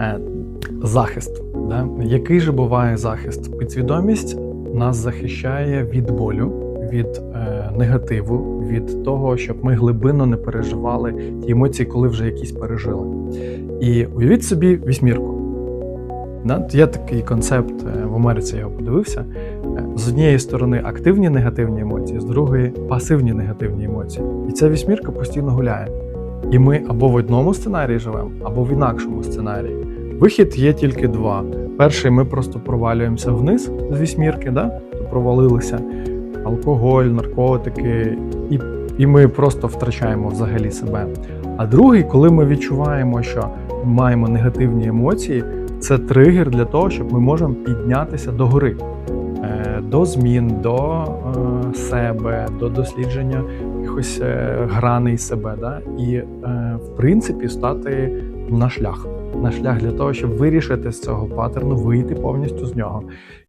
Е, захист. Да? Який же буває захист? Підсвідомість нас захищає від болю, від е, негативу, від того, щоб ми глибинно не переживали ті емоції, коли вже якісь пережили. І уявіть собі вісьмірку. Да? Є такий концепт е, в Америці, я його подивився. Е, З однієї сторони активні негативні емоції, з другої пасивні негативні емоції. І ця вісьмірка постійно гуляє. І ми або в одному сценарії живемо, або в інакшому сценарії. Вихід є тільки два. Перший ми просто провалюємося вниз з вісьмірки, да? провалилися алкоголь, наркотики, і, і ми просто втрачаємо взагалі себе. А другий, коли ми відчуваємо, що маємо негативні емоції, це тригер для того, щоб ми можемо піднятися до гори, е, до змін, до е, себе, до дослідження якихось е, граней себе, да? і е, в принципі стати на шлях. На шлях для того, щоб вирішити з цього паттерну, вийти повністю з нього.